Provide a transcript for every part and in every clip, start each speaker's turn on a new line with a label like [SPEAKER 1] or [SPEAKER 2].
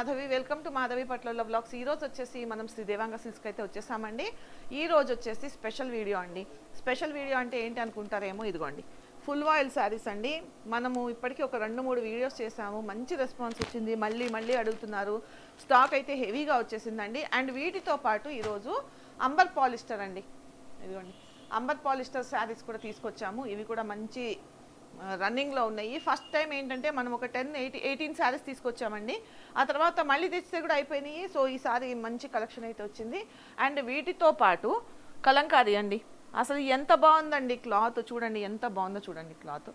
[SPEAKER 1] Madhavi welcome to Madhavi పట్ల blogs. ఈరోజు వచ్చేసి మనం శ్రీ దేవాంగ అయితే వచ్చేసామండి. ఈ రోజు వచ్చేసి స్పెషల్ వీడియో అండి. స్పెషల్ వీడియో అంటే ఏంటి అనుకుంటారేమో ఇదిగోండి. ఫుల్ వాయిల్ శారీస్ అండి. మనము ఇప్పటికీ ఒక రెండు మూడు వీడియోస్ చేసాము. మంచి రెస్పాన్స్ వచ్చింది. మళ్ళీ మళ్ళీ అడుగుతున్నారు. స్టాక్ అయితే హెవీగా వచ్చేసిందండి. అండ్ వీటితో పాటు ఈరోజు అంబర్ పాలిస్టర్ అండి. ఇదిగోండి. అంబర్ పాలిస్టర్ శారీస్ కూడా తీసుకొచ్చాము. ఇవి కూడా మంచి రన్నింగ్లో ఉన్నాయి. ఫస్ట్ టైం ఏంటంటే మనం ఒక టెన్ ఎయిటీ ఎయిటీన్ శారీస్ తీసుకొచ్చామండి. ఆ తర్వాత మళ్ళీ తెచ్చితే కూడా అయిపోయినాయి. సో ఈసారి మంచి కలెక్షన్ అయితే వచ్చింది. అండ్ వీటితో పాటు కలంకారీ అండి. అసలు ఎంత బాగుందండి క్లాత్. చూడండి ఎంత బాగుందో చూడండి క్లాత్.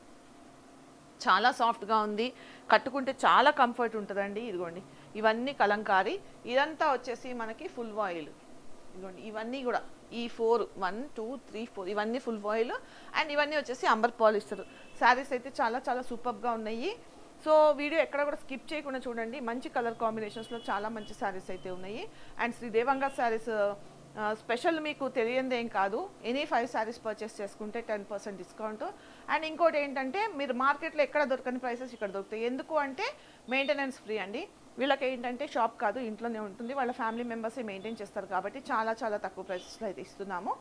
[SPEAKER 1] చాలా సాఫ్ట్గా ఉంది. కట్టుకుంటే చాలా కంఫర్ట్ ఉంటుందండి. ఇదిగోండి. ఇవన్నీ కలంకారీ. ఇదంతా వచ్చేసి మనకి ఫుల్ వాయిల్. ఇదిగోండి. ఇవన్నీ కూడా ఈ four one two three four ఇవన్నీ ఫుల్ వాయిల్. అండ్ ఇవన్నీ వచ్చేసి అంబర్ పాలిస్టర్. శారీస్ అయితే చాలా చాలా సూపర్గా ఉన్నాయి. సో వీడియో ఎక్కడ కూడా స్కిప్ చేయకుండా చూడండి. మంచి కలర్ కాంబినేషన్స్లో చాలా మంచి శారీస్ అయితే ఉన్నాయి. అండ్ శ్రీ దేవంగా శారీస్ స్పెషల్ మీకు తెలియంది ఏం కాదు. ఎనీ ఫైవ్ శారీస్ పర్చేస్ చేసుకుంటే టెన్ పర్సెంట్ డిస్కౌంట్ అండ్ ఇంకోటి ఏంటంటే మీరు మార్కెట్లో ఎక్కడ దొరకని ప్రైసెస్ ఇక్కడ దొరుకుతాయి. ఎందుకు అంటే మెయింటెనెన్స్ ఫ్రీ అండి. వీళ్ళకి ఏంటంటే షాప్ కాదు ఇంట్లోనే ఉంటుంది. వాళ్ళ ఫ్యామిలీ మెంబర్సే మెయింటైన్ చేస్తారు కాబట్టి చాలా చాలా తక్కువ ప్రైసెస్లో అయితే ఇస్తున్నాము.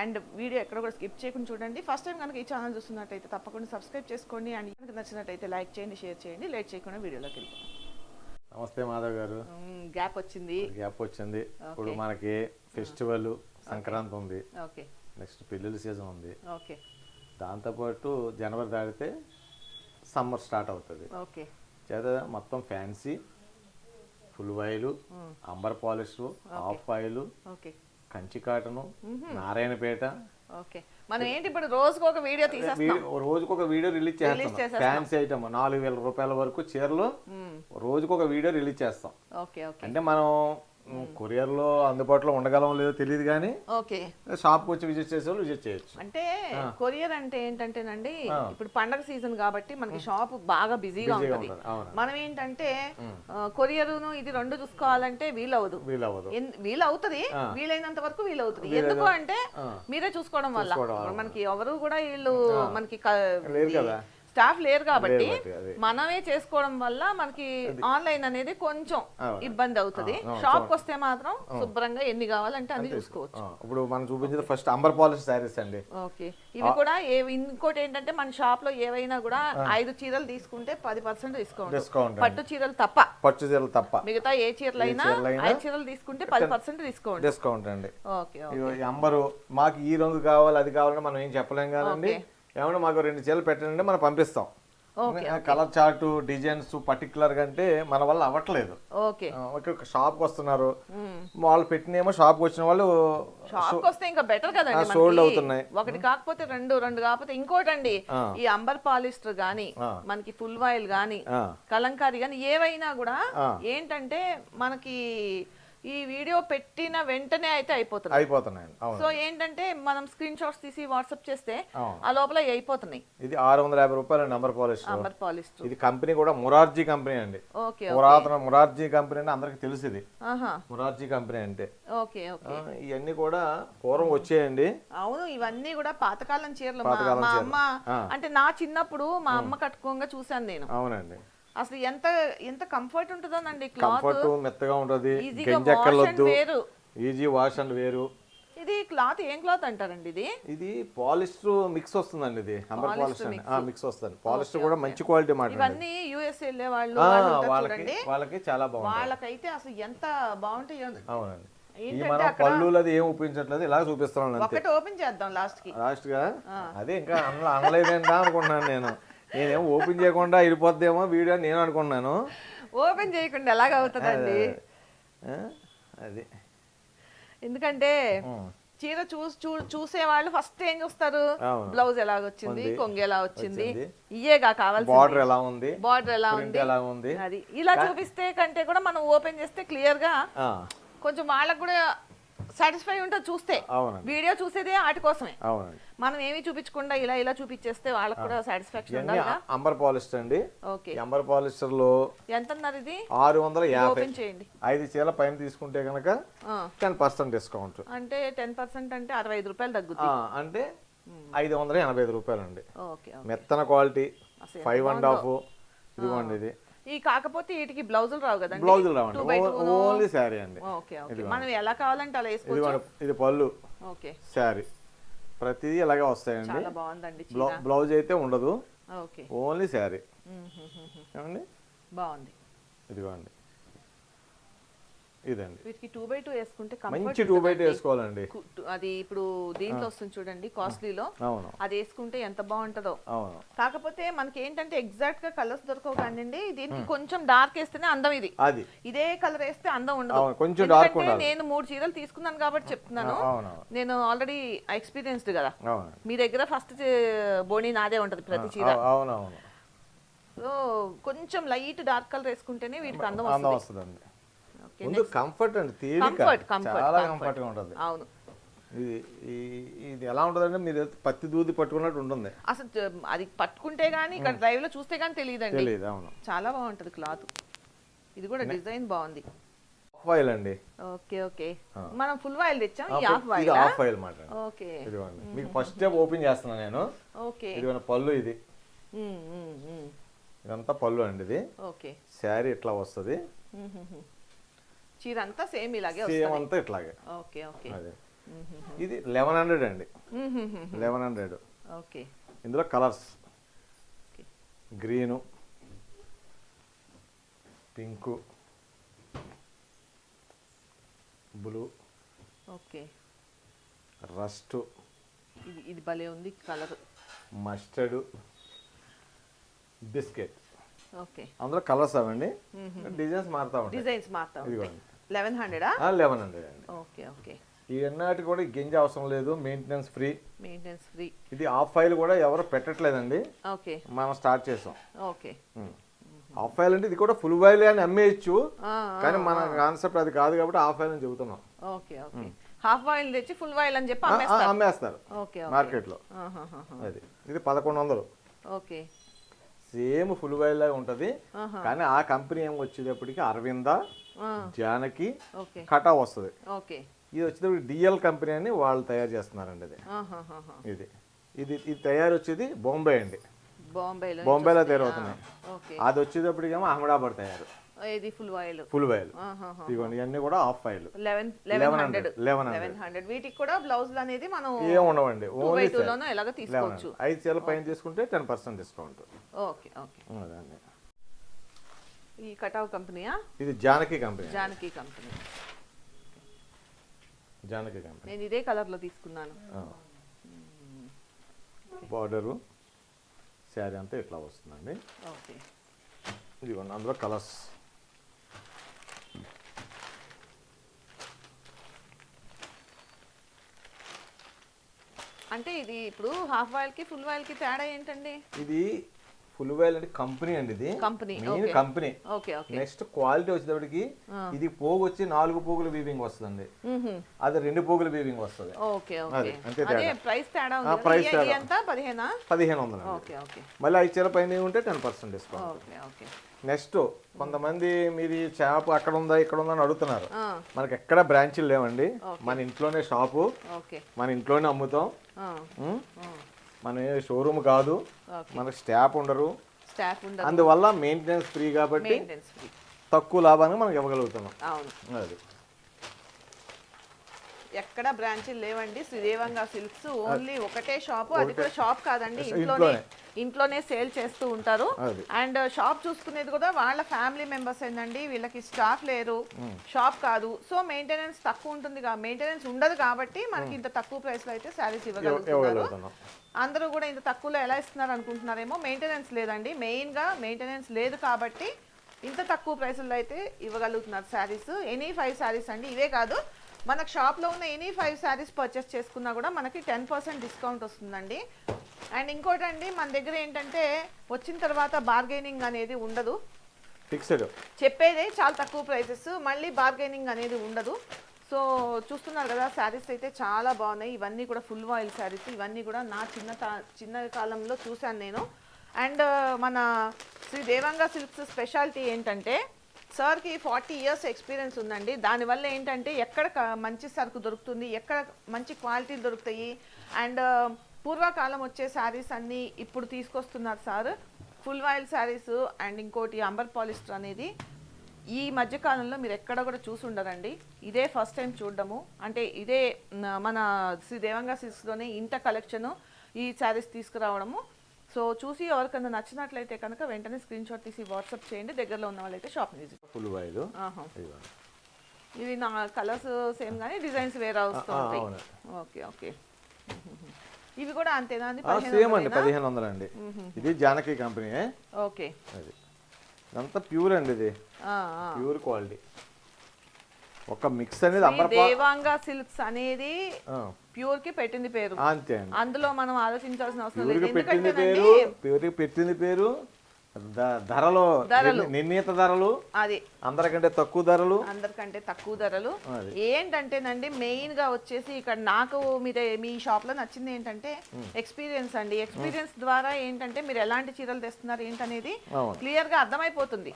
[SPEAKER 1] అండ్ వీడియో ఎక్కడ కూడా స్కిప్ చేయకుండా చూడండి. ఫస్ట్ టైం కనుక ఈ ఛానల్ చూస్తున్నట్టయితే తప్పకుండా సబ్స్క్రైబ్ చేసుకోండి. అండ్ కనుక నచ్చినట్టయితే లైక్ చేయండి షేర్ చేయండి. లేట్ చేయకుండా వీడియోలోకి వెళ్ళిపోతాం
[SPEAKER 2] నమస్తే మాధవ్ గారు.
[SPEAKER 1] గ్యాప్ వచ్చింది.
[SPEAKER 2] గ్యాప్ వచ్చింది. ఇప్పుడు మనకి ఫెస్టివల్ సంక్రాంతి ఉంది.
[SPEAKER 1] ఓకే
[SPEAKER 2] నెక్స్ట్ పెళ్ళిళ్ళ సీజన్ ఉంది.
[SPEAKER 1] ఓకే
[SPEAKER 2] దాంతోపాటు జనవరి దాటితే సమ్మర్ స్టార్ట్ అవుతుంది.
[SPEAKER 1] ఓకే
[SPEAKER 2] చేత మొత్తం fancy full voile amber polish half voile
[SPEAKER 1] okay
[SPEAKER 2] Kanchi cotton Narayanpet.
[SPEAKER 1] Okay. మనం ఏంటి ఇప్పుడు రోజుకు ఒక వీడియో తీసేస్తాం?
[SPEAKER 2] రోజుకు ఒక వీడియో రిలీజ్ చేస్తాం. ఫ్యాన్సీ ఐటమ్ నాలుగు వేల రూపాయల వరకు చీరలు రోజుకు ఒక వీడియో రిలీజ్ చేస్తాం.
[SPEAKER 1] Okay okay.
[SPEAKER 2] అంటే మనం కొరియర్లో అందుబాటులో ఉండగలం లేదో తెలియదు కానీ
[SPEAKER 1] ఓకే.
[SPEAKER 2] షాప్కి వచ్చి విజిట్ చేసే వాళ్ళు విజిట్ చేయొచ్చు.
[SPEAKER 1] అంటే కొరియర్ అంటే ఏంటంటేనండి ఇప్పుడు పండగ సీజన్ కాబట్టి మనకి షాప్ బాగా బిజీగా ఉంటుంది. మనం ఏంటంటే కొరియర్ను ఇది రెండు చూసుకోవాలంటే వీలవ్వదు.
[SPEAKER 2] వీలు అవ్వదు
[SPEAKER 1] ఎన్- వీలు అవుతుంది వీలైనంత వరకు వీలు అవుతుంది ఎందుకు అంటే మీరే చూసుకోవడం వల్ల. మనకి ఎవరు కూడా వీళ్ళు మనకి
[SPEAKER 2] లేరు కదా.
[SPEAKER 1] స్టాఫ్ లేరు కాబట్టి. మనమే చేసుకోవడం వల్ల మనకి ఆన్లైన్ అనేది కొంచెం. ఇబ్బంది అవుతుంది. షాప్ వస్తే మాత్రం శుభ్రంగా ఎన్ని కావాలంటే అన్ని చూసుకోవచ్చు.
[SPEAKER 2] ఇప్పుడు మనం చూపించేది ఫస్ట్ అంబర్ పాలిష్ శారీస్ అండి.
[SPEAKER 1] ఓకే. ఇవి కూడా ఏ ఇంకోటి ఏంటంటే మన షాప్లో ఏవైనా కూడా ఐదు చీరలు తీసుకుంటే పది పర్సెంట్ డిస్కౌంట్.
[SPEAKER 2] డిస్కౌంట్
[SPEAKER 1] పట్టు చీరలు తప్ప.
[SPEAKER 2] పట్టు చీరలు తప్ప.
[SPEAKER 1] మిగతా ఏ చీరలు అయినా ఐదు చీరలు తీసుకుంటే పది పర్సెంట్ డిస్కౌంట్.
[SPEAKER 2] డిస్కౌంట్ అండి.
[SPEAKER 1] ఓకే
[SPEAKER 2] అంబరు మాకు ఈ రంగు కావాలి అది కావాలని మనం ఏం చెప్పలేం కదండి. ఏమన్నా మాకు రెండు చీరలు పెట్టండి మనం పంపిస్తాం కలర్ చార్ట్ డిజైన్స్ పర్టికులర్గా అంటే మన వల్ల అవ్వట్లేదు
[SPEAKER 1] ఓకే
[SPEAKER 2] ఆ, ఒక షాప్కి వస్తున్నారు వాళ్ళు పెట్టినేమో షాప్కి వచ్చిన వాళ్ళు
[SPEAKER 1] షాప్ వస్తే ఇంకా బెటర్ కదండి మనకి.
[SPEAKER 2] అవుతున్నాయి.
[SPEAKER 1] ఒకటి కాకపోతే రెండు రెండు కాకపోతే ఇంకోటండి. ఈ అంబర్ పాలిస్టర్ గాని. మనకి ఫుల్ వాయిల్ గాని కలంకారీ గాని ఏవైనా కూడా. ఏంటంటే మనకి ఈ వీడియో పెట్టిన వెంటనే అయితే అయిపోతుంది
[SPEAKER 2] అయిపోతున్నాయండి. అవును
[SPEAKER 1] సో ఏంటంటే మనం స్క్రీన్ షాట్స్ తీసి వాట్సాప్ చేస్తే. ఆ లోపల అయిపోతున్నాయి.
[SPEAKER 2] ఇది ఆరు వందల యాభై రూపాయలు నంబర్ పాలిష్
[SPEAKER 1] అంబర్ పాలిస్టర్
[SPEAKER 2] ఇది కంపెనీ కూడా మురార్జీ కంపెనీ అండి.
[SPEAKER 1] ఓకే
[SPEAKER 2] పురాతన మురార్జీ కంపెనీ అంటే అందరికి తెలుసు ఇది
[SPEAKER 1] ఆహా.
[SPEAKER 2] మురార్జీ కంపెనీ అంటే.
[SPEAKER 1] Okay okay.
[SPEAKER 2] ఇవన్నీ కూడా పూర్వం వచ్చేయండి.
[SPEAKER 1] అవును ఇవన్నీ కూడా పాతకాలం చీరలు. మా-. అమ్మ. అంటే నా చిన్నప్పుడు మా అమ్మ కట్టుకోగా చూసాను నేను.
[SPEAKER 2] అవునండి.
[SPEAKER 1] అసలు ఎంత ఎంత కంఫర్ట్ ఉంటుందోనండి క్లాత్
[SPEAKER 2] కంఫర్ట్ మెత్తగా ఉంటది.
[SPEAKER 1] ఈజీగా
[SPEAKER 2] గంజి
[SPEAKER 1] వాష్ అండ్
[SPEAKER 2] ఎక్కర్లొద్దు
[SPEAKER 1] వేరు.
[SPEAKER 2] ఈజీ వాష్ అండ్ వేరు.
[SPEAKER 1] ఇది క్లాత్ ఏం క్లాత్ అంటారండి ఇది?
[SPEAKER 2] ఇది పాలిస్టర్ మిక్స్ వస్తుందండి ఇది. అంబర్ పాలిస్టర్ మిక్స్ వస్తుంది. పాలిస్టర్ కూడా మంచి క్వాలిటీ మాట
[SPEAKER 1] ఇవన్నీ యుఎస్ వెళ్ళే వాళ్ళు
[SPEAKER 2] ఆ,
[SPEAKER 1] వాళ్ళు ఉంటారు
[SPEAKER 2] వాళ్ళకి
[SPEAKER 1] చూడండి.
[SPEAKER 2] వాళ్ళకి చాలా బాగుంది
[SPEAKER 1] వాళ్ళకైతే అసలు ఎంత బాగుంటాయో
[SPEAKER 2] అవునండి.
[SPEAKER 1] ఏంటంటే
[SPEAKER 2] మనం
[SPEAKER 1] అక్కడ
[SPEAKER 2] ఏం ఉపయోగించట్లేదు ఇలా చూపిస్తున్నాం అంతే.
[SPEAKER 1] ఒకటి ఓపెన్ చేద్దాం
[SPEAKER 2] లాస్ట్కి. లాస్ట్గా అదే ఇంకా అనలే అనలేదేంటా అనుకున్నాను నేను. నేనేం ఓపెన్ చేయకుండా వెళ్ళిపోద్దేమో వీడియో నేను అనుకున్నాను
[SPEAKER 1] ఓపెన్ చేయకుండా ఎలాగ అవుతుందండి?
[SPEAKER 2] అది
[SPEAKER 1] ఎందుకంటే. చీర చూసి చూ చూసే వాళ్ళు ఫస్ట్ ఏం చూస్తారు. బ్లౌజ్ ఎలా వచ్చింది కొంగు ఎలా వచ్చింది. ఇయేగా కావాల్సింది.
[SPEAKER 2] బార్డర్ ఎలా ఉంది?
[SPEAKER 1] బార్డర్ ఎలా ఉంది?
[SPEAKER 2] ఎలా ఉంది?
[SPEAKER 1] అది. ఇలా చూపిస్తే కంటే కూడా మనం ఓపెన్ చేస్తే
[SPEAKER 2] క్లియర్గా
[SPEAKER 1] కొంచెం వాళ్ళకు కూడా సాటిస్ఫై ఉంటుంది చూస్తే. వీడియో చూసేదే వాటి కోసమే. మనం ఏమీ చూపించకుండా ఇలా ఇలా చూపించేస్తే వాళ్ళకు కూడా సాటిస్ఫాక్షన్
[SPEAKER 2] అంబర్ పాలిస్టర్ అండి. అంబర్ పాలిస్టర్లో
[SPEAKER 1] ఎంత ఇది
[SPEAKER 2] ఆరు వందల యాభై ఐదు చీరల పైన తీసుకుంటే కనుక టెన్ పర్సెంట్ డిస్కౌంట్.
[SPEAKER 1] అంటే టెన్ పర్సెంట్ అంటే అరవై ఐదు రూపాయలు తగ్గుతుంది
[SPEAKER 2] అంటే ఐదు వందల ఎనభై ఐదు రూపాయలు అండి
[SPEAKER 1] ఓకే.
[SPEAKER 2] మెత్తన క్వాలిటీ ఫైవ్ అండ్ హాఫ్. ఇదిగోండి ఇది.
[SPEAKER 1] ఈ కాకపోతే వీటికి బ్లౌజులు రావు కదండి?
[SPEAKER 2] బ్లౌజులు రావండి. ఓన్లీ శారీ అండి.
[SPEAKER 1] Okay okay. మనం ఎలా కావాలంటే అలా వేసుకోవచ్చు?
[SPEAKER 2] ఇది పళ్ళు
[SPEAKER 1] ఓకే.
[SPEAKER 2] శారీ. ప్రతిదీ ఇలాగే వస్తాయండి.
[SPEAKER 1] బాగుందండి
[SPEAKER 2] బ్లౌజ్ అయితే ఉండదు.
[SPEAKER 1] ఓకే.
[SPEAKER 2] ఓన్లీ శారీ. ఏమండి?
[SPEAKER 1] బాగుంది.
[SPEAKER 2] ఇదిగోండి. ఇదండి.
[SPEAKER 1] వీటికి టూ బై టూ వేసుకుంటే
[SPEAKER 2] మంచి టూ బయట వేసుకోవాలండి.
[SPEAKER 1] అది ఇప్పుడు దీంట్లో వస్తుంది చూడండి కాస్ట్లీలో
[SPEAKER 2] అవును.
[SPEAKER 1] అది వేసుకుంటే ఎంత బాగుంటుందో.
[SPEAKER 2] అవును.
[SPEAKER 1] కాకపోతే మనకి ఏంటంటే ఎగ్జాక్ట్గా కలర్స్ దొరకవు కానివ్వండి దీనికి కొంచెం డార్క్ వేస్తేనే అందం ఇది.
[SPEAKER 2] అది.
[SPEAKER 1] ఇదే కలర్ వేస్తే అందం ఉండదు.
[SPEAKER 2] కొంచెం ఉండాలి.
[SPEAKER 1] నేను మూడు చీరలు తీసుకున్నాను కాబట్టి చెప్తున్నాను. నేను ఆల్రెడీ ఎక్స్పీరియన్స్డ్ కదా. మీ దగ్గర ఫస్ట్ బోణి నాదే ఉంటది ప్రతి చీర.
[SPEAKER 2] అవు- అవును అవును
[SPEAKER 1] సో కొంచెం లైట్ డార్క్ కలర్ వేసుకుంటేనే వీటికి అందం వస్తుంది.
[SPEAKER 2] ముందు కంఫర్ట్ అండి తేలిక. చాలా కంఫర్ట్గా ఉంటుంది.
[SPEAKER 1] అవును.
[SPEAKER 2] ఇది ఎలా ఉంటుందంటే మీరు పత్తి దూది పట్టుకున్నట్టు ఉంటుంది.
[SPEAKER 1] అసలు అది పట్టుకుంటే గానీ ఇక్కడ డ్రైవ్లో చూస్తే గానీ తెలియదండి.
[SPEAKER 2] తెలియదు అవును.
[SPEAKER 1] చాలా బాగుంటది క్లాత్. ఇది కూడా డిజైన్ బాగుంది.
[SPEAKER 2] ఆఫ్ ఆయిల్ అండి.
[SPEAKER 1] Okay okay. మనం ఫుల్ వాయిల్ తెచ్చాం ఈ హాఫ్
[SPEAKER 2] ఇది
[SPEAKER 1] వాయిల్
[SPEAKER 2] ఆఫ్ ఆయిల్ మాట.
[SPEAKER 1] ఓకే.
[SPEAKER 2] ఇదిగోండి. మీకు ఫస్ట్ స్టెప్ ఓపెన్ చేస్తున్నాను నేను.
[SPEAKER 1] ఓకే.
[SPEAKER 2] ఇదిగోండి పళ్ళు ఇది. ఇదంతా పళ్ళు అండి ఇది.
[SPEAKER 1] ఓకే.
[SPEAKER 2] శారీ ఇట్లా వస్తుంది.
[SPEAKER 1] చీర అంతా సేమ్ ఇలాగే
[SPEAKER 2] సేమ్ అంతా ఇట్లాగే.
[SPEAKER 1] Okay okay.
[SPEAKER 2] ఇది లెవెన్ హండ్రెడ్ అండి. Eleven hundred.
[SPEAKER 1] ఓకే.
[SPEAKER 2] ఇందులో colours. Green pink blue
[SPEAKER 1] okay.
[SPEAKER 2] Rust.
[SPEAKER 1] ఇది ఇది భలే ఉంది కలర్.
[SPEAKER 2] మస్టర్డ్. బిస్కెట్.
[SPEAKER 1] ఓకే.
[SPEAKER 2] అందులో కలర్స్ అవండి. డిజైన్స్ మారుతా ఉంటాయి.
[SPEAKER 1] డిజైన్స్ మాత్రం
[SPEAKER 2] ఇదిగోండి.
[SPEAKER 1] లెవెన్ హండ్రెడా?
[SPEAKER 2] లెవెన్ హండ్రెడ్ అండి.
[SPEAKER 1] Okay okay.
[SPEAKER 2] ఈ ఎన్నాటి కూడా గింజ అవసరం లేదు మెయింటెనెన్స్ ఫ్రీ
[SPEAKER 1] మెయింటెనెన్స్ ఫ్రీ
[SPEAKER 2] ఇది ఆఫ్ ఫైల్ కూడా ఎవరు పెట్టట్లేదండి.
[SPEAKER 1] ఓకే.
[SPEAKER 2] మనం స్టార్ట్ చేసాం.
[SPEAKER 1] ఓకే.
[SPEAKER 2] ఆఫ్ ఆయిల్ అంటే ఇది కూడా ఫుల్ ఆయిల్ అని అమ్మేయచ్చు కానీ మన కాన్సెప్ట్ అది కాదు కాబట్టి ఆఫ్ ఆయిల్ అని చెబుతున్నాం.
[SPEAKER 1] Okay okay. హాఫ్ ఆయిల్ తెచ్చి ఫుల్ ఆయిల్ అని చెప్పి అమ్మేస్తారు. ఓకే
[SPEAKER 2] మార్కెట్లో.
[SPEAKER 1] ఆహాహాహా.
[SPEAKER 2] అది. ఇది పదకొండు వందలు
[SPEAKER 1] ఓకే.
[SPEAKER 2] సేమ్ ఫుల్ ఆయిల్ లాగా ఉంటుంది. కానీ ఆ కంపెనీ ఏం వచ్చేటప్పటికి అరవింద జానకి కటా వస్తుంది.
[SPEAKER 1] ఓకే.
[SPEAKER 2] ఇది వచ్చేటప్పటికి డిఎల్ కంపెనీ అని వాళ్ళు తయారు చేస్తున్నారండి ఇది. ఇది. ఇది ఇది తయారు వచ్చేది బొంబే అండి.
[SPEAKER 1] బాంబేలో
[SPEAKER 2] బొంబేలో తయారవుతున్నాయి. అది వచ్చేటప్పటికేమో అహ్మదాబాద్ తయారు.
[SPEAKER 1] ఇది ఫుల్ ఆయిల్?
[SPEAKER 2] ఫుల్
[SPEAKER 1] ఆహాహా.
[SPEAKER 2] ఇదిగోండి ఇవన్నీ కూడా half voile.
[SPEAKER 1] Eleven eleven hundred
[SPEAKER 2] eleven
[SPEAKER 1] hundred. వీటికి కూడా బ్లౌజులు అనేది మనం
[SPEAKER 2] ఏం ఉండవండి. ఓన్లీ
[SPEAKER 1] ఎలాగో తీసుకోవచ్చు.
[SPEAKER 2] ఐదు చీరల పైన తీసుకుంటే ten percent discount.
[SPEAKER 1] Okay okay.
[SPEAKER 2] అదండి
[SPEAKER 1] ఈ కటావ్ కంపెనీయా?
[SPEAKER 2] ఇది Janaki company.
[SPEAKER 1] Janaki company.
[SPEAKER 2] Janaki company.
[SPEAKER 1] నేను ఇదే కలర్లో తీసుకున్నాను
[SPEAKER 2] బార్డరు శారీ అంతా ఇట్లా వస్తుందండి.
[SPEAKER 1] ఓకే.
[SPEAKER 2] ఇదిగోండి అందులో కలర్స్.
[SPEAKER 1] అంటే ఇది ఇప్పుడు హాఫ్ ఆయిల్కి ఫుల్ ఆయిల్కి తేడా ఏంటండి?
[SPEAKER 2] ఇది ఫుల్ వైల్ అంటే కంపెనీ అండి ఇది.
[SPEAKER 1] Company
[SPEAKER 2] main company. Next quality వచ్చేటప్పటికి ఇది పోగు వచ్చి నాలుగు పోగులు వీవింగ్ వస్తుంది
[SPEAKER 1] మ్మ్హ.
[SPEAKER 2] అది రెండు పోగులు వీవింగ్ వస్తుంది.
[SPEAKER 1] Okay okay.
[SPEAKER 2] అది, అంతే.
[SPEAKER 1] ప్రైస్ తేడా.
[SPEAKER 2] ప్రైస్ తేడా.
[SPEAKER 1] పదిహేనా?
[SPEAKER 2] వందలు మళ్ళీ ఐదు చీరల పైన ఉంటే టెన్ పర్సెంట్ డిస్కౌంట్ నెక్స్ట్ కొంతమంది మీది షాప్ అక్కడ ఉందా ఇక్కడ ఉందా అని అడుగుతున్నారు. మనకి ఎక్కడ బ్రాంచీలు లేవండి. మన ఇంట్లోనే షాపు మన ఇంట్లోనే అమ్ముతాం. మన షోరూమ్ కాదు మనకి స్టాఫ్ ఉండరు.
[SPEAKER 1] స్టాఫ్ ఉండదు.
[SPEAKER 2] అందువల్ల మెయింటెనెన్స్ ఫ్రీ కాబట్టి
[SPEAKER 1] మెయింటెనెన్స్ ఫ్రీ
[SPEAKER 2] తక్కువ లాభానికి మనకి ఇవ్వగలుగుతున్నాం.
[SPEAKER 1] అవును.
[SPEAKER 2] అది.
[SPEAKER 1] ఎక్కడ బ్రాంచీలు లేవండి. శ్రీదేవంగా సిల్క్స్ ఓన్లీ ఒకటే షాప్ అది కూడా షాప్ కాదండి ఇంట్లోనే.
[SPEAKER 2] ఇంట్లోనే.
[SPEAKER 1] సేల్ చేస్తూ ఉంటారు. అండ్ షాప్ చూసుకునేది కూడా వాళ్ళ ఫ్యామిలీ మెంబర్స్ ఏందండి వీళ్ళకి స్టాఫ్ లేరు. షాప్ కాదు. సో మెయింటెనెన్స్ తక్కువ ఉంటుంది మెయింటెనెన్స్ ఉండదు కాబట్టి మనకి ఇంత తక్కువ ప్రైస్లో అయితే శారీస్ ఇవ్వగలుగుతున్నారు.
[SPEAKER 2] ఇవ్వగలుగుతున్నాం.
[SPEAKER 1] అందరూ కూడా ఇంత తక్కువలో ఎలా ఇస్తున్నారు అనుకుంటున్నారేమో మెయింటెనెన్స్ లేదండి. మెయిన్గా మెయింటెనెన్స్ లేదు కాబట్టి ఇంత తక్కువ ప్రైసుల్లో అయితే ఇవ్వగలుగుతున్నారు శారీస్. ఎనీ ఫైవ్ శారీస్ అండి. ఇవే కాదు మనకు షాప్లో ఉన్న ఎనీ ఫైవ్ శారీస్ పర్చేస్ చేసుకున్నా కూడా మనకి టెన్ పర్సెంట్ డిస్కౌంట్ వస్తుందండి. అండ్ ఇంకోటి అండి మన దగ్గర ఏంటంటే వచ్చిన తర్వాత బార్గెనింగ్ అనేది ఉండదు.
[SPEAKER 2] ఫిక్స్డ్
[SPEAKER 1] చెప్పేదే చాలా తక్కువ ప్రైసెస్ మళ్ళీ బార్గెనింగ్ అనేది ఉండదు. సో చూస్తున్నారు కదా శారీస్ అయితే చాలా బాగున్నాయి. ఇవన్నీ కూడా ఫుల్ వాయిల్ శారీస్ ఇవన్నీ కూడా నా చిన్న తా- చిన్న కాలంలో చూశాను నేను. అండ్ మన శ్రీ దేవంగా సిల్క్స్ స్పెషాలిటీ ఏంటంటే సార్కి ఫార్టీ ఇయర్స్ ఎక్స్పీరియన్స్ ఉందండి. దానివల్ల ఏంటంటే ఎక్కడ మంచి సరుకు దొరుకుతుంది ఎక్కడ మంచి క్వాలిటీ దొరుకుతాయి. అండ్ పూర్వకాలం వచ్చే శారీస్ అన్నీ ఇప్పుడు తీసుకొస్తున్నారు sir. Full voile saris and ఇంకోటి అంబర్ పాలిస్టర్ అనేది. ఈ మధ్యకాలంలో మీరు ఎక్కడ కూడా చూసి ఉండరండి. ఇదే ఫస్ట్ టైం చూడడము. అంటే ఇదే మన శ్రీ దేవంగా సిల్క్స్లోనే ఇంత కలెక్షను ఈ శారీస్ తీసుకురావడము. సో చూసి ఎవరికైనా నచ్చినట్లయితే కనుక వెంటనే స్క్రీన్ షాట్ తీసి వాట్సాప్ చేయండి. దగ్గరలో ఉన్న వాళ్ళైతే షాప్.
[SPEAKER 2] ఇదిగోండి.
[SPEAKER 1] ఇవి నా కలర్స్ సేమ్ కానీ డిజైన్స్ వేరే వస్తూ
[SPEAKER 2] ఆ,
[SPEAKER 1] ఉంటాయి
[SPEAKER 2] అవును.
[SPEAKER 1] Okay okay. ఇవి కూడా అంతేనా అండి?
[SPEAKER 2] సేమ్ అండి? పదిహేను వందలు అండి. ఇది జానకి కంపెనీ
[SPEAKER 1] ఓకే.
[SPEAKER 2] అది. ఇదంతా ప్యూర్ అండి ఇది. Pure quality. ఒక మిక్స్ అనేది
[SPEAKER 1] దేవాంగ సిల్క్స్ అనేది ప్యూర్కి పెట్టింది పేరు.
[SPEAKER 2] అంతే
[SPEAKER 1] అందులో మనం ఆలోచించాల్సిన అవసరం లేదు.
[SPEAKER 2] పెట్టింది పేరు ప్యూర్కి పెట్టింది పేరు ధరలో
[SPEAKER 1] ధరలు.
[SPEAKER 2] నిర్ణీ- నిర్ణీత ధరలు
[SPEAKER 1] అది.
[SPEAKER 2] అందరికంటే తక్కువ ధరలు.
[SPEAKER 1] అందరికంటే తక్కువ ధరలు. ఏంటంటేనండి మెయిన్గా వచ్చేసి ఇక్కడ నాకు మీద మీ షాప్లో నచ్చింది ఏంటంటే ఎక్స్పీరియన్స్ అండి. ఎక్స్పీరియన్స్ ద్వారా ఏంటంటే మీరు ఎలాంటి చీరలు తెస్తున్నారు ఏంటనేది క్లియర్గా అర్థమైపోతుంది.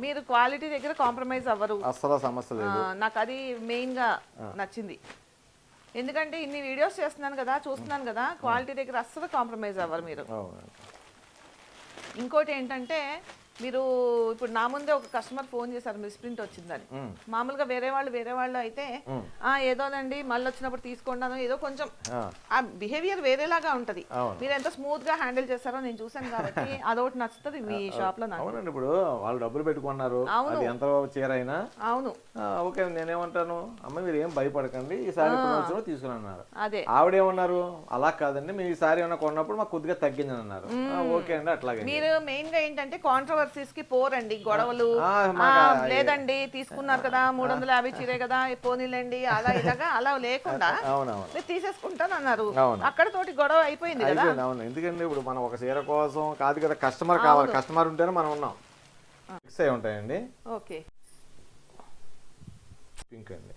[SPEAKER 1] మీరు క్వాలిటీ దగ్గర కాంప్రమైజ్ అవ్వరు.
[SPEAKER 2] అస్సలు సమస్య
[SPEAKER 1] నాకు అది మెయిన్గా నచ్చింది. ఎందుకంటే ఇన్ని వీడియోస్ చేస్తున్నాను కదా చూస్తున్నాను కదా క్వాలిటీ దగ్గర అస్సలు కాంప్రమైజ్ అవ్వరు మీరు. ఇంకోటి ఏంటంటే మీరు ఇప్పుడు నా ముందే ఒక కస్టమర్ ఫోన్ చేశారు మిస్ప్రింట్ వచ్చిందని. మామూలుగా వేరే వాళ్ళు వేరే వాళ్ళు అయితే. ఆ ఏదోనండి మళ్ళీ వచ్చినప్పుడు తీసుకున్నాను ఏదో కొంచెం
[SPEAKER 2] ఆ,
[SPEAKER 1] బిహేవియర్ వేరేలాగా ఉంటది. మీరు ఎంత స్మూత్గా హ్యాండిల్ చేస్తారో నేను చూసాను కాబట్టి అదొకటి నచ్చుతుంది మీ షాప్లో
[SPEAKER 2] అవునండి ఇప్పుడు వాళ్ళు డబ్బులు పెట్టుకున్నారు. అది ఎంత చీర అయినా
[SPEAKER 1] అవును
[SPEAKER 2] ఓకే నేనేమంటాను అమ్మ మీరు ఏం భయపడకండి ఈసారి తీసుకుని అన్నారు
[SPEAKER 1] అదే.
[SPEAKER 2] ఆవిడేమన్నారు అలా కాదండి మేము ఈసారి ఏమన్నా కొన్నప్పుడు మాకు కొద్దిగా తగ్గిందని అన్నారు ఓకే అండి అట్లాగే
[SPEAKER 1] మీరు మెయిన్గా ఏంటంటే కాంట్రవర్సీస్కి పోరండి. గొడవలు. లేదండి తీసుకున్నారు కదా మూడు వందల యాభై చీరే కదా పోనీలేండి అలా ఇలాగా అలా లేకుండా తీసేసుకుంటాను అన్నారు. అక్కడ తోటి గొడవ అయిపోయింది కదా.
[SPEAKER 2] అవును. ఎందుకంటే ఇప్పుడు మనం ఒక చీర కోసం కాదు కదా కస్టమర్ కావాలి. కస్టమర్ ఉంటేనే మనం ఉన్నాం. ఫిక్స్ అయి ఉంటాయండి.
[SPEAKER 1] ఓకే.
[SPEAKER 2] పింక్ అండి.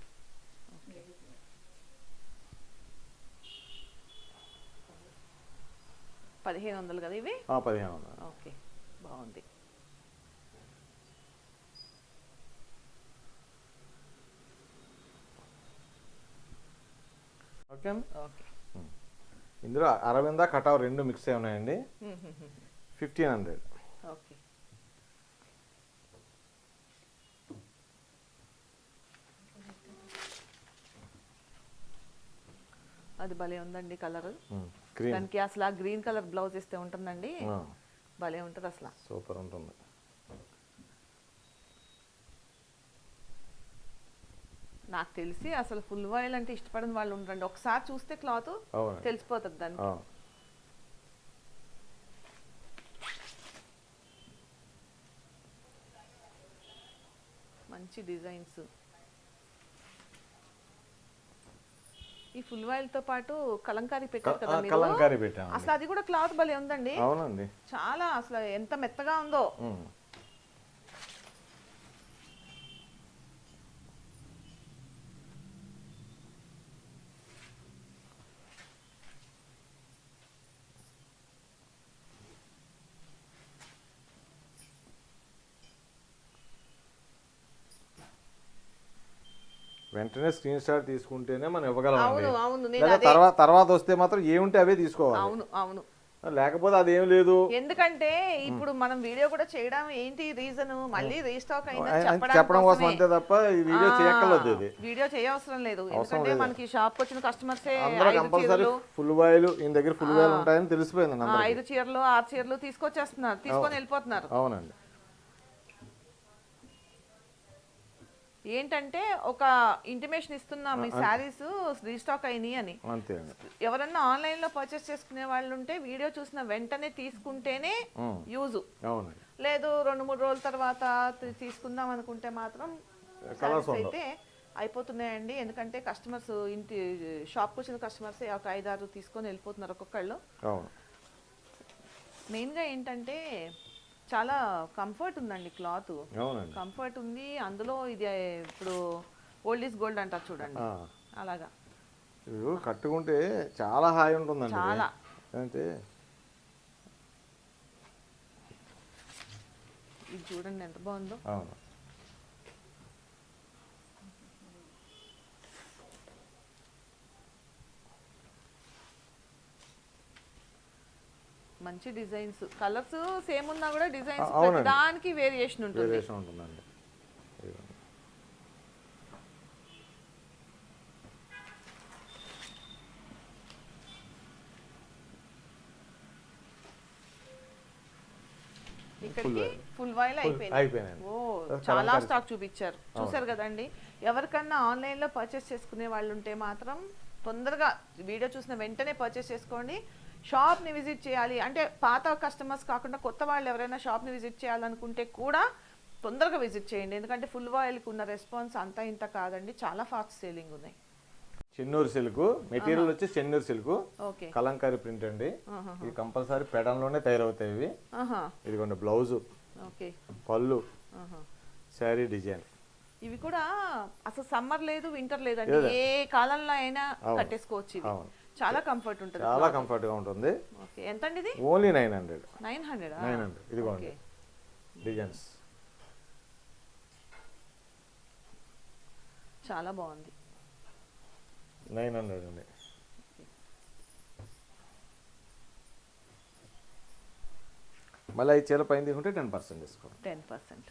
[SPEAKER 1] పదిహేను వందలు కదా ఇవి?
[SPEAKER 2] పదిహేను వందలు.
[SPEAKER 1] ఓకే. బాగుంది.
[SPEAKER 2] ఓకే ఇందులో అరవింద కటావ్ రెండు మిక్స్ అయి ఉన్నాయండి. Fifteen hundred.
[SPEAKER 1] ఓకే. అది భలే ఉందండి కలర్. దానికి అసలు ఆ గ్రీన్ కలర్ బ్లౌజ్ ఇస్తే ఉంటుందండి. భలే ఉంటుంది అసలు.
[SPEAKER 2] సూపర్ ఉంటుంది.
[SPEAKER 1] నాకు తెలిసి అసలు ఫుల్ ఆయిల్ అంటే ఇష్టపడని వాళ్ళు ఉండరండి. ఒకసారి చూస్తే క్లాత్ తెలిసిపోతుంది దానికి.
[SPEAKER 2] అవును.
[SPEAKER 1] మంచి డిజైన్స్. ఈ ఫుల్ ఆయిల్తో పాటు కలంకారీ పెట్టారు కదా
[SPEAKER 2] ఆ,
[SPEAKER 1] మీరు?
[SPEAKER 2] కలంకారీ పెట్టాము
[SPEAKER 1] అసలు అది కూడా క్లాత్ భలే ఉందండి.
[SPEAKER 2] అవునండి.
[SPEAKER 1] చాలా అసలు ఎంత మెత్తగా ఉందో.
[SPEAKER 2] వెంటనే స్క్రీన్ షాట్ తీసుకుంటేనే మనం ఇవ్వగలం తర్వాత తర్వాత వస్తే మాత్రం ఏముంటే అవే తీసుకోవాలి.
[SPEAKER 1] అవును అవును.
[SPEAKER 2] లేకపోతే అదేం లేదు.
[SPEAKER 1] ఎందుకంటే ఇప్పుడు మనం వీడియో కూడా చేయడం ఏంటి రీజన్ మళ్ళీ రీస్టాక్ అయిందని
[SPEAKER 2] చెప్పడం కోసం. అంతే తప్ప ఈ వీడియో చేయక్కర్లేదు ఇది.
[SPEAKER 1] వీడియో చేయవసరం లేదు. ఎందుకంటే మనకి షాప్ వచ్చిన కస్టమర్సే
[SPEAKER 2] కంపల్సరీ ఫుల్ వాయిల్ ఈయన దగ్గర ఫుల్ వాయిల్ ఉంటాయని తెలిసిపోయింది
[SPEAKER 1] ఐదు చీరలు ఆరు చీరలు తీసుకొచ్చేస్తున్నారు. తీసుకొని వెళ్ళిపోతున్నారు.
[SPEAKER 2] అవునండి.
[SPEAKER 1] ఏంటంటే ఒక ఇంటిమేషన్ ఇస్తున్నాం మీ శారీస్ రీస్టాక్ అయినాయి అని. ఎవరన్నా ఆన్లైన్లో పర్చేస్ చేసుకునే వాళ్ళు ఉంటే వీడియో చూసిన వెంటనే తీసుకుంటేనే. యూజ్ లేదు రెండు మూడు రోజుల తర్వాత తీసుకుందాం అనుకుంటే మాత్రం అయితే అయిపోతున్నాయండి. ఎందుకంటే కస్టమర్స్ ఇంటి షాప్కి వచ్చిన కస్టమర్స్ ఒక ఐదారు తీసుకొని వెళ్ళిపోతున్నారు ఒక్కొక్కళ్ళు. మెయిన్గా ఏంటంటే చాలా కంఫర్ట్ ఉందండి క్లాత్. కంఫర్ట్ ఉంది. అందులో ఇది ఇప్పుడు ఓల్డ్ ఈజ్ గోల్డ్ అంటారు చూడండి. అలాగా.
[SPEAKER 2] ఇవి కట్టుకుంటే చాలా హాయి ఉంటుందండి.
[SPEAKER 1] చాలా.
[SPEAKER 2] అంటే
[SPEAKER 1] ఇది చూడండి ఎంత బాగుందో.
[SPEAKER 2] అవును.
[SPEAKER 1] మంచి డిజైన్స్. కలర్స్ సేమ్ ఉన్నా కూడా డిజైన్స్
[SPEAKER 2] అవునండి.
[SPEAKER 1] దానికి వేరియేషన్ ఉంటుంది.
[SPEAKER 2] వేరియేషన్ ఉంటుందండి. ఇదిగోండి.
[SPEAKER 1] ఇక్కడికి ఫుల్ వాయిల్ అయిపోయింది.
[SPEAKER 2] అయిపోయినాయండి.
[SPEAKER 1] ఓ చాలా. స్టాక్ చూపించారు. చూసారు కదండి. ఎవరికన్నా ఆన్లైన్లో పర్చేస్ చేసుకునే వాళ్ళు ఉంటే మాత్రం తొందరగా వీడియో చూసిన వెంటనే పర్చేస్ చేసుకోండి. షాప్ని విజిట్ చేయాలి. అంటే పాత కస్టమర్స్ కాకుండా కొత్త వాళ్ళు ఎవరైనా షాప్ని విజిట్ చేయాలనుకుంటే కూడా తొందరగా విజిట్ చేయండి. ఎందుకంటే ఫుల్కి ఉన్న రెస్పాన్స్ అంతా ఇంత కాదండి. చాలా ఫాస్ట్ సేలింగ్ ఉన్నాయి.
[SPEAKER 2] చెన్నూరు సిల్క్. మెటీరియల్ వచ్చి Chennur silk.
[SPEAKER 1] Okay.
[SPEAKER 2] Kalamkari print అండి. ఇది కంపల్సరీ పెడంలోనే తయారవుతాయి ఇవి.
[SPEAKER 1] ఆహా.
[SPEAKER 2] ఇదిగోండి బ్లౌజు.
[SPEAKER 1] ఓకే.
[SPEAKER 2] పళ్ళు. శారీ డిజైన్.
[SPEAKER 1] ఇవి కూడా అసలు సమ్మర్ లేదు వింటర్ లేదండి. ఏ కాలంలో అయినా కట్టేసుకోవచ్చు ఇవి.
[SPEAKER 2] అవును.
[SPEAKER 1] చాలా కంఫర్ట్ ఉంటుంది
[SPEAKER 2] చాలా కంఫర్ట్గా ఉంటుంది.
[SPEAKER 1] ఓకే. ఎంత అండి ఇది?
[SPEAKER 2] Only nine hundred.
[SPEAKER 1] Nine hundred?
[SPEAKER 2] Nine hundred. ఇదిగోండి. డిజైన్స్.
[SPEAKER 1] చాలా బాగుంది.
[SPEAKER 2] నైన్ హండ్రెడ్ అండి. మళ్ళీ ఈ చీర పైన తీసుకుంటే ten percent discount.
[SPEAKER 1] Ten percent.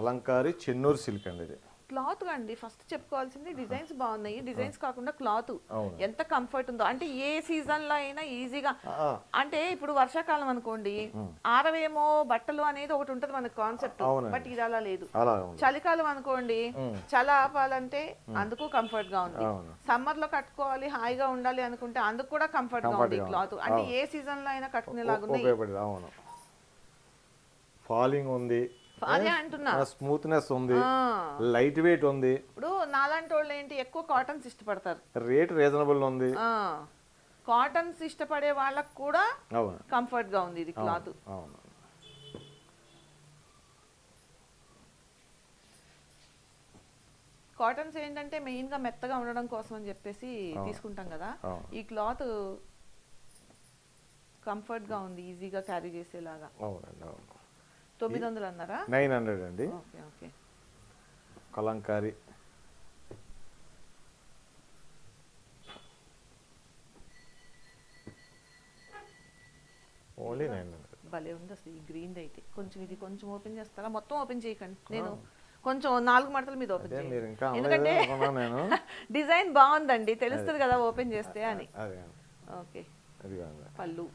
[SPEAKER 2] Kalamkari Chennur silk అండి ఇది.
[SPEAKER 1] క్లాత్ అండి ఫస్ట్ చెప్పుకోవాల్సింది డిజైన్స్ బాగున్నాయి. డిజైన్స్ కాకుండా క్లాత్. ఎంత కంఫర్ట్ ఉందో. అంటే ఏ సీజన్లో అయినా ఈజీగా అంటే ఇప్పుడు వర్షాకాలం అనుకోండి ఆరవేమో బట్టలు అనేది ఒకటి ఉంటుంది మనకు కాన్సెప్ట్. బట్ ఇది అలా లేదు. చలికాలం అనుకోండి చల ఆపాలంటే అందుకు కంఫర్ట్గా ఉంది. సమ్మర్లో కట్టుకోవాలి హాయిగా ఉండాలి అనుకుంటే అందుకు కూడా కంఫర్ట్గా ఉంది క్లాత్. అంటే ఏ సీజన్లో అయినా కట్టుకునేలాగా ఉన్నాయి
[SPEAKER 2] ఉపయోగపడేది అవును. ఫాలింగ్ ఉంది.
[SPEAKER 1] అదే అంటున్నా.
[SPEAKER 2] స్మూత్నెస్ ఉంది లైట్ వెయిట్ ఉంది.
[SPEAKER 1] ఇప్పుడు నాలాంటి వాళ్ళు ఏంటి ఎక్కువ కాటన్స్ ఇష్టపడతారు.
[SPEAKER 2] రేట్ రీజనబుల్ ఉంది.
[SPEAKER 1] కాటన్స్ ఇష్టపడే వాళ్ళకు కూడా కంఫర్ట్గా ఉంది ఇది క్లాత్.
[SPEAKER 2] అవును.
[SPEAKER 1] కాటన్స్ ఏంటంటే మెయిన్గా మెత్తగా ఉండడం కోసం అని చెప్పేసి తీసుకుంటాం కదా. ఈ క్లాత్ కంఫర్ట్గా ఉంది ఈజీగా క్యారీ చేసేలాగా.
[SPEAKER 2] అవునండి అవును.
[SPEAKER 1] తొమ్మిది వందలు అన్నారా
[SPEAKER 2] నైన్ హండ్రెడ్ అండి కలంకారీ. ఓన్లీ నైన్ హండ్రెడ్
[SPEAKER 1] భలే ఉంది అసలు ఈ గ్రీన్ అయితే. కొంచెం ఇది కొంచెం ఓపెన్ చేస్తారా? మొత్తం ఓపెన్ చేయకండి. నేను కొంచెం నాలుగు మడతల మీద ఓపెన్ చేయండి. ఎందుకంటే డిజైన్ బాగుందండి. తెలుస్తుంది కదా ఓపెన్ చేస్తే అని. ఓకే. పళ్ళు.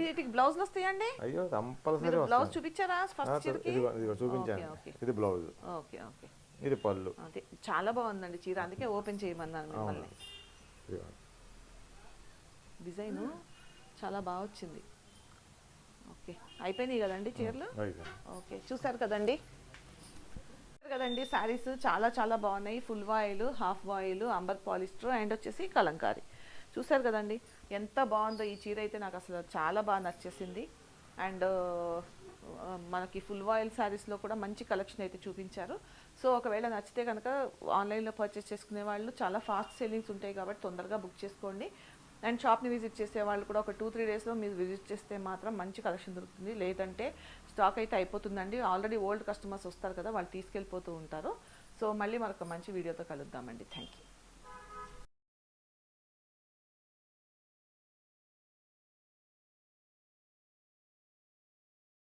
[SPEAKER 2] ఇది
[SPEAKER 1] బ్లౌజ్లు వస్తాయండి?
[SPEAKER 2] అయ్యో కంపల్సరీ
[SPEAKER 1] మీరు బ్లౌజ్ చూపించారా ఫస్ట్
[SPEAKER 2] ఇదిగో చూపించాను. ఇది బ్లౌజ్
[SPEAKER 1] ఓకే ఓకే.
[SPEAKER 2] ఇది పళ్ళు.
[SPEAKER 1] అదే చాలా బాగుందండి చీర. అందుకే ఓపెన్ చేయమన్నాను మిమ్మల్ని. డిజైన్ చాలా బాగా వచ్చింది. ఓకే అయిపోయినాయి కదండి చీరలు. ఓకే చూసారు కదండి? కదండి శారీస్ చాలా చాలా బాగున్నాయి. Full voile half voile amber polyester and వచ్చేసి కలంకారీ. చూసారు కదండి ఎంత బాగుందో ఈ చీర అయితే నాకు అసలు చాలా బాగా నచ్చేసింది. అండ్ మనకి ఫుల్ వాయిల్ శారీస్లో కూడా మంచి కలెక్షన్ అయితే చూపించారు. సో ఒకవేళ నచ్చితే కనుక ఆన్లైన్లో పర్చేస్ చేసుకునే వాళ్ళు చాలా ఫాస్ట్ సెల్లింగ్స్ ఉంటాయి కాబట్టి తొందరగా బుక్ చేసుకోండి. అండ్ షాప్ని విజిట్ చేసే వాళ్ళు కూడా ఒక టూ త్రీ డేస్లో మీరు విజిట్ చేస్తే మాత్రం మంచి కలెక్షన్ దొరుకుతుంది. లేదంటే స్టాక్ అయితే అయిపోతుందండి. ఆల్రెడీ ఓల్డ్ కస్టమర్స్ వస్తారు కదా వాళ్ళు తీసుకెళ్ళిపోతూ ఉంటారు. సో మళ్ళీ మరొక మంచి వీడియోతో కలుద్దామండి. Thank you